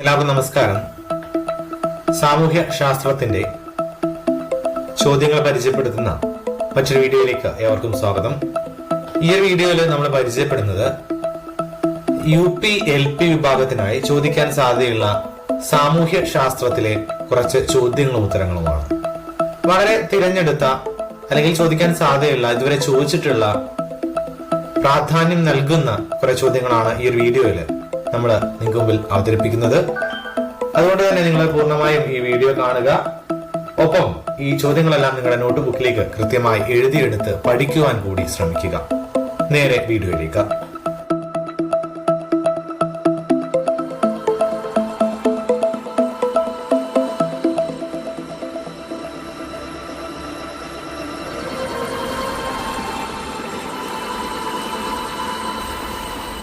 എല്ലാവർക്കും നമസ്കാരം. സാമൂഹ്യ ശാസ്ത്രത്തിന്റെ ചോദ്യങ്ങൾ പരിചയപ്പെടുത്തുന്ന മറ്റൊരു വീഡിയോയിലേക്ക് ഏവർക്കും സ്വാഗതം. ഈ വീഡിയോയിൽ നമ്മൾ പരിചയപ്പെടുന്നത് യു പി എൽ പി വിഭാഗത്തിനായി ചോദിക്കാൻ സാധ്യതയുള്ള സാമൂഹ്യ ശാസ്ത്രത്തിലെ കുറച്ച് ചോദ്യങ്ങളും ഉത്തരങ്ങളുമാണ്. വളരെ തിരഞ്ഞെടുത്ത അല്ലെങ്കിൽ ചോദിക്കാൻ സാധ്യതയുള്ള ഇതുവരെ ചോദിച്ചിട്ടുള്ള പ്രാധാന്യം നൽകുന്ന കുറെ ചോദ്യങ്ങളാണ് ഈ ഒരു വീഡിയോയിൽ നമ്മൾ നിങ്ങൾക്ക് മുമ്പിൽ അവതരിപ്പിക്കുന്നത്. അതുകൊണ്ട് തന്നെ നിങ്ങൾ പൂർണമായും ഈ വീഡിയോ കാണുക. ഒപ്പം ഈ ചോദ്യങ്ങളെല്ലാം നിങ്ങളുടെ നോട്ട് ബുക്കിലേക്ക് കൃത്യമായി എഴുതിയെടുത്ത് പഠിക്കുവാൻ കൂടി ശ്രമിക്കുക. നേരെ വീഡിയോയിലേക്ക്.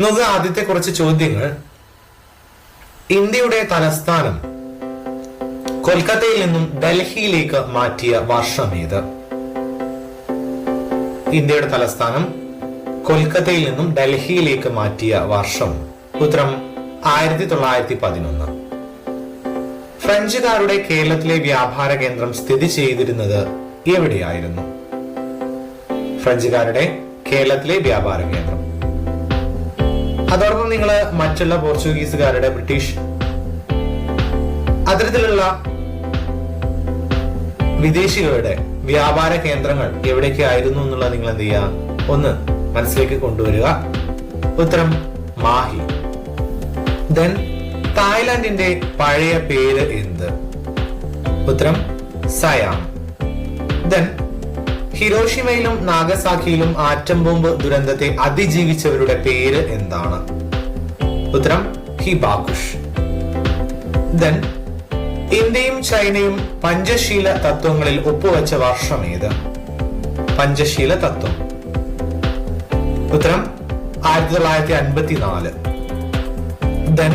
നോക്കുക ആദ്യത്തെ കുറച്ച് ചോദ്യങ്ങൾ. ഇന്ത്യയുടെ തലസ്ഥാനം കൊൽക്കത്തയിൽ നിന്നും ഡൽഹിയിലേക്ക് മാറ്റിയ വർഷം ഏത്? ഇന്ത്യയുടെ തലസ്ഥാനം കൊൽക്കത്തയിൽ നിന്നും ഡൽഹിയിലേക്ക് മാറ്റിയ വർഷം. ഉത്തരം ആയിരത്തി തൊള്ളായിരത്തി പതിനൊന്ന് ഫ്രഞ്ചുകാരുടെ കേരളത്തിലെ വ്യാപാര കേന്ദ്രം സ്ഥിതി ചെയ്തിരുന്നത് എവിടെയായിരുന്നു? ഫ്രഞ്ചുകാരുടെ കേരളത്തിലെ വ്യാപാര കേന്ദ്രം. അതോടൊപ്പം നിങ്ങൾ മറ്റുള്ള പോർച്ചുഗീസുകാരുടെ ബ്രിട്ടീഷ് അത്തരത്തിലുള്ള വിദേശികളുടെ വ്യാപാര കേന്ദ്രങ്ങൾ എവിടെയൊക്കെ ആയിരുന്നു എന്നുള്ളത് നിങ്ങൾ എന്ത് ചെയ്യുക? ഒന്ന് മനസ്സിലേക്ക് കൊണ്ടുവരിക. ഉത്തരം മാഹി. ദെൻ തായ്ലാന്റിന്റെ പഴയ പേര് എന്ത്? ഉത്തരം സയാം. ദെൻ ഹിരോഷിമയിലും നാഗസാക്കിയിലും ആറ്റം ബോംബ് ദുരന്തത്തെ അതിജീവിച്ചവരുടെ പേര് എന്താണ്? ഉത്തരം ഹിബാകുഷ് ദെൻ ഇന്ത്യയും ചൈനയും പഞ്ചശീല തത്വങ്ങളിൽ ഒപ്പുവെച്ച വർഷം ഏത്? പഞ്ചശീല തത്വം. ഉത്തരം ആയിരത്തി തൊള്ളായിരത്തി അൻപത്തിനാല് ദെൻ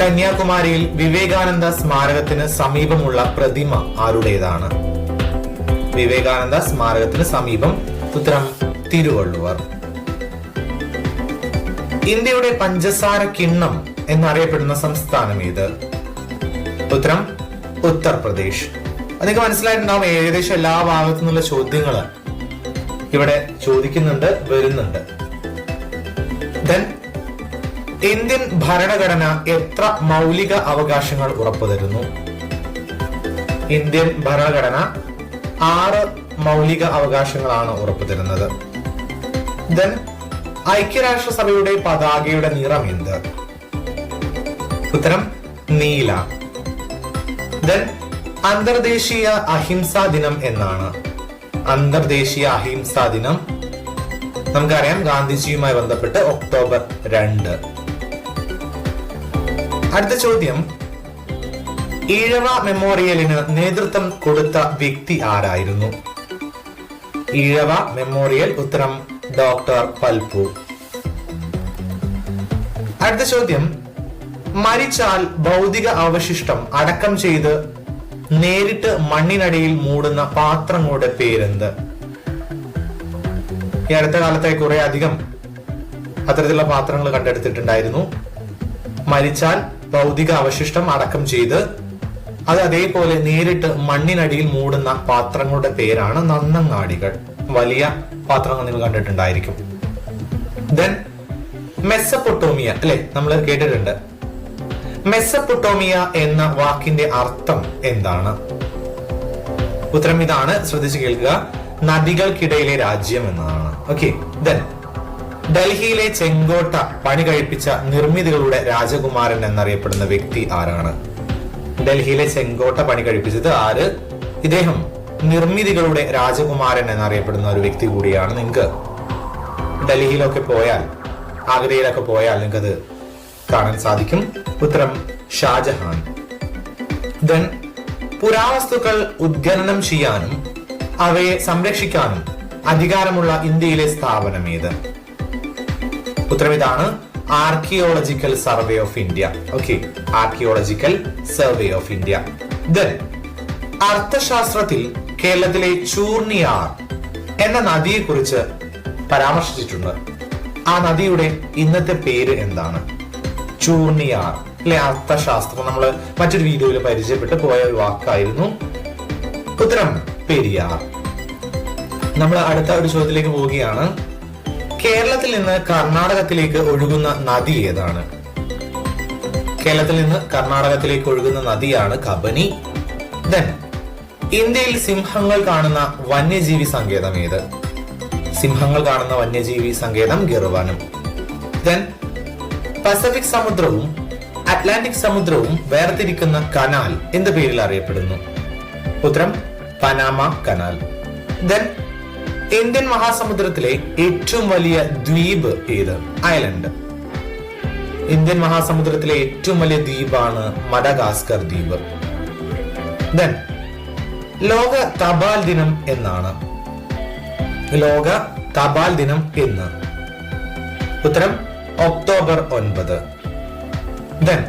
കന്യാകുമാരിയിൽ വിവേകാനന്ദ സ്മാരകത്തിന് സമീപമുള്ള പ്രതിമ ആരുടേതാണ്? വിവേകാനന്ദ സ്മാരകത്തിന് സമീപം ഉത്തരം തിരുവള്ളുവർ. ഇന്ത്യയുടെ പഞ്ചസാര കിണ്ണം എന്നറിയപ്പെടുന്ന സംസ്ഥാനം ഏത്? ഉത്തരം ഉത്തർപ്രദേശ്. നിങ്ങൾക്ക് മനസ്സിലായിട്ടുണ്ടാവും. ഏകദേശം എല്ലാ ഭാഗത്തു നിന്നുള്ള ചോദ്യങ്ങൾ ഇവിടെ ചോദിക്കുന്നുണ്ട് വരുന്നുണ്ട്. ദെൻ ഇന്ത്യൻ ഭരണഘടന എത്ര മൗലിക അവകാശങ്ങൾ ഉറപ്പുതരുന്നു? ഇന്ത്യൻ ഭരണഘടന ആറ് മൗലിക അവകാശങ്ങളാണ് ഉറപ്പുതരുന്നത്. ദെൻ ഐക്യരാഷ്ട്രസഭയുടെ പതാകയുടെ നിറം എന്ത്? ഉത്തരം നീല. ദെൻ അന്തർദേശീയ അഹിംസാ ദിനം എന്നാണ്. അന്തർദേശീയ അഹിംസാ ദിനം നമുക്കറിയാം ഗാന്ധിജിയുമായി ബന്ധപ്പെട്ട് ഒക്ടോബർ രണ്ട്. അടുത്ത ചോദ്യം ഈഴവ മെമ്മോറിയലിന് നേതൃത്വം കൊടുത്ത വ്യക്തി ആരായിരുന്നു? ഈഴവ മെമ്മോറിയൽ ഉത്തരം ഡോക്ടർ പൽപു അടുത്ത ചോദ്യം. മരിച്ചാൽ ഭൗതിക അവശിഷ്ടം അടക്കം ചെയ്ത് നേരിട്ട് മണ്ണിനടിയിൽ മൂടുന്ന പാത്രങ്ങളുടെ പേരെന്ത്? ഈ അടുത്ത കാലത്തായി കുറെ അധികം അത്തരത്തിലുള്ള പാത്രങ്ങൾ കണ്ടെടുത്തിട്ടുണ്ടായിരുന്നു. മരിച്ചാൽ ഭൗതിക അവശിഷ്ടം അടക്കം ചെയ്ത് അത് അതേപോലെ നേരിട്ട് മണ്ണിനടിയിൽ മൂടുന്ന പാത്രങ്ങളുടെ പേരാണ് നന്നങ്ങാടികൾ. വലിയ പാത്രങ്ങൾ നിങ്ങൾ കണ്ടിട്ടുണ്ടായിരിക്കും. ദെൻ മെസ്സപ്പൊട്ടോമിയ അല്ലെ? നമ്മൾ കേട്ടിട്ടുണ്ട്. മെസ്സപ്പൊട്ടോമിയ എന്ന വാക്കിന്റെ അർത്ഥം എന്താണ്? ഉത്തരം ഇതാണ്. ശ്രദ്ധിച്ചു കേൾക്കുക. നദികൾക്കിടയിലെ രാജ്യം എന്നതാണ് ഓക്കെ ദെൻ ഡൽഹിയിലെ ചെങ്കോട്ട പണി കഴിപ്പിച്ച നിർമ്മിതികളുടെ രാജകുമാരൻ എന്നറിയപ്പെടുന്ന വ്യക്തി ആരാണ്? ഡൽഹിയിലെ ചെങ്കോട്ട പണി കഴിപ്പിച്ചത് ആര്? ഇദ്ദേഹം നിർമ്മിതികളുടെ രാജകുമാരൻ എന്നറിയപ്പെടുന്ന ഒരു വ്യക്തി കൂടിയാണ് നിങ്ങൾക്ക് ഡൽഹിയിലൊക്കെ പോയാൽ ആഗ്രയിലൊക്കെ പോയാൽ നിങ്ങൾക്കത് കാണാൻ സാധിക്കും. ഉത്തരം ഷാജഹാൻ. ദെൻ പുരാവസ്തുക്കൾ ഉദ്ഖനനം ചെയ്യാനും അവയെ സംരക്ഷിക്കാനും അധികാരമുള്ള ഇന്ത്യയിലെ സ്ഥാപനം ഏത് ഉത്തരം ഇതാണ് archaeological survey of India okay archaeological survey of India അർത്ഥശാസ്ത്രത്തിൽ കേരളത്തിലെ ചൂർണിയാർ എന്ന നദിയെക്കുറിച്ച് പരാമർശിച്ചിട്ടുണ്ട്. ആ നദിയുടെ ഇന്നത്തെ പേര് എന്താണ്? ചൂർണിയാർ. അല്ലെ അർത്ഥശാസ്ത്രം നമ്മൾ മറ്റൊരു വീഡിയോയിൽ പരിചയപ്പെട്ട് പോയ ഒരു വാക്കായിരുന്നു ഉത്തരം പെരിയാർ. നമ്മൾ അടുത്ത ഒരു ചോദ്യത്തിലേക്ക് പോവുകയാണ്. കേരളത്തിൽ നിന്ന് കർണാടകത്തിലേക്ക് ഒഴുകുന്ന നദി ഏതാണ്? കേരളത്തിൽ നിന്ന് കർണാടകത്തിലേക്ക് ഒഴുകുന്ന നദിയാണ് കബനി. ദെൻ ഇന്ത്യയിൽ സിംഹങ്ങൾ കാണുന്ന വന്യജീവി സങ്കേതം ഏത്? സിംഹങ്ങൾ കാണുന്ന വന്യജീവി സങ്കേതം ഗിർവാനം. ദെൻ പസഫിക് സമുദ്രവും അറ്റ്ലാന്റിക് സമുദ്രവും വേർതിരിക്കുന്ന കനാൽ എന്ത് പേരിൽ അറിയപ്പെടുന്നു? ഉത്തരം പനാമ കനാൽ ദെൻ ഇന്ത്യൻ മഹാസമുദ്രത്തിലെ ഏറ്റവും വലിയ ദ്വീപ് ഏത്? അയലൻഡ് ഇന്ത്യൻ മഹാസമുദ്രത്തിലെ ഏറ്റവും വലിയ ദ്വീപാണ് മഡഗാസ്കർ ദ്വീപ്. ദെൻ ലോക തപാൽ ദിനം എന്നാണ്. ലോക തപാൽ ദിനം എന്ന്. ഉത്തരം ഒക്ടോബർ ഒൻപത്. ദെൻ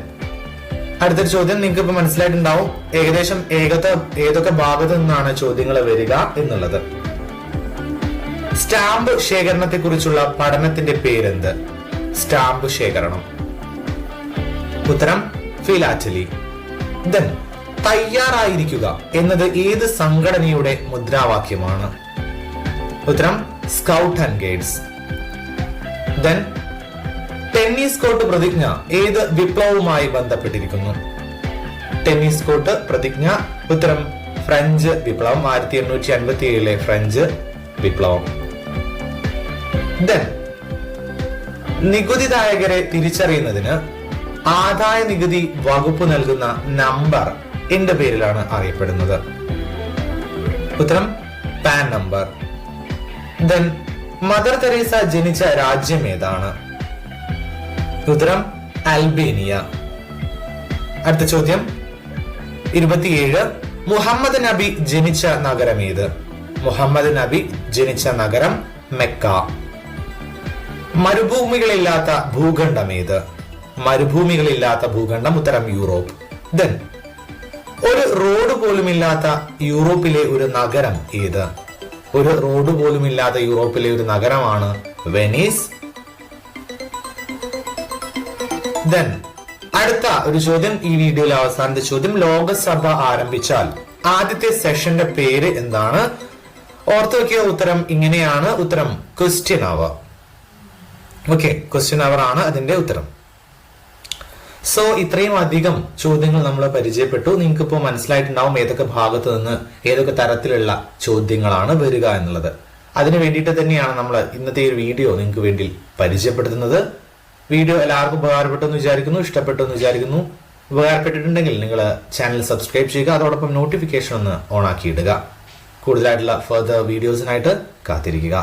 അടുത്തൊരു ചോദ്യം നിങ്ങൾക്ക് ഇപ്പൊ മനസ്സിലായിട്ടുണ്ടാവും. ഏകദേശം ഏകത്തെ ഏതൊക്കെ ഭാഗത്തു നിന്നാണ് ചോദ്യങ്ങൾ വരിക എന്നുള്ളത്. സ്റ്റാമ്പ് ശേഖരണത്തെ കുറിച്ചുള്ള പഠനത്തിന്റെ പേരെന്ത്? സ്റ്റാമ്പ് ശേഖരണം. ഉത്തരം ഫിലാറ്റലി. ദെൻ തയ്യാറായിരിക്കുക എന്നത് ഏത് സംഘടനയുടെ മുദ്രാവാക്യമാണ്? ഉത്തരം scout and guides. Then tennis court പ്രതിജ്ഞ ഏത് വിപ്ലവവുമായി ബന്ധപ്പെട്ടിരിക്കുന്നു? ടെന്നീസ് കോർട്ട് പ്രതിജ്ഞ ഉത്തരം ഫ്രഞ്ച് വിപ്ലവം ആയിരത്തി എണ്ണൂറ്റി അൻപത്തി ഏഴിലെ ഫ്രഞ്ച് വിപ്ലവം. ദെൻ നികുതിദായകരെ തിരിച്ചറിയുന്നതിന് ആദായ നികുതി വകുപ്പ് നൽകുന്ന നമ്പർ എന്റെ പേരിലാണ് അറിയപ്പെടുന്നത്. ഉത്തരം PAN number. Then Mother Teresa ജനിച്ച രാജ്യം ഏതാണ്? ഉത്തരം അൽബേനിയ അടുത്ത ചോദ്യം ഇരുപത്തിയേഴ് മുഹമ്മദ് നബി ജനിച്ച നഗരം ഏത്? മുഹമ്മദ് നബി ജനിച്ച നഗരം മെക്ക. മരുഭൂമികളില്ലാത്ത ഭൂഖണ്ഡം ഏത്? മരുഭൂമികളില്ലാത്ത ഭൂഖണ്ഡം ഉത്തരം യൂറോപ്പ്. ദെൻ ഒരു റോഡ് പോലുമില്ലാത്ത യൂറോപ്പിലെ ഒരു നഗരം ഏത്? ഒരു റോഡ് പോലുമില്ലാത്ത യൂറോപ്പിലെ ഒരു നഗരമാണ് വെനീസ്. ദെൻ അടുത്ത ഒരു ചോദ്യം ഈ വീഡിയോയിൽ അവസാനത്തെ ചോദ്യം ലോകസഭ ആരംഭിച്ചാൽ ആദ്യത്തെ സെഷന്റെ പേര് എന്താണ്? ഓർത്തു വെക്കിയ ഉത്തരം ഇങ്ങനെയാണ്. ഉത്തരം question hour okay question hour ആണ് അതിന്റെ ഉത്തരം. സോ ഇത്രയും അധികം ചോദ്യങ്ങൾ നമ്മൾ പരിചയപ്പെട്ടു. നിങ്ങൾക്ക് ഇപ്പോൾ മനസ്സിലായിട്ടുണ്ടാവും ഏതൊക്കെ ഭാഗത്ത് നിന്ന് ഏതൊക്കെ തരത്തിലുള്ള ചോദ്യങ്ങളാണ് വരിക എന്നുള്ളത്. അതിനു വേണ്ടിയിട്ട് തന്നെയാണ് നമ്മൾ ഇന്നത്തെ ഒരു വീഡിയോ നിങ്ങൾക്ക് വേണ്ടി പരിചയപ്പെടുത്തുന്നത്. വീഡിയോ എല്ലാവർക്കും ഉപകാരപ്പെട്ടെന്ന് വിചാരിക്കുന്നു ഇഷ്ടപ്പെട്ടു എന്ന് വിചാരിക്കുന്നു. ഉപകാരപ്പെട്ടിട്ടുണ്ടെങ്കിൽ നിങ്ങൾ ചാനൽ സബ്സ്ക്രൈബ് ചെയ്യുക അതോടൊപ്പം നോട്ടിഫിക്കേഷൻ ഒന്ന് ഓൺ ആക്കി ഇടുക. കൂടുതലായിട്ടുള്ള ഫർദർ വീഡിയോസിനായിട്ട് കാത്തിരിക്കുക.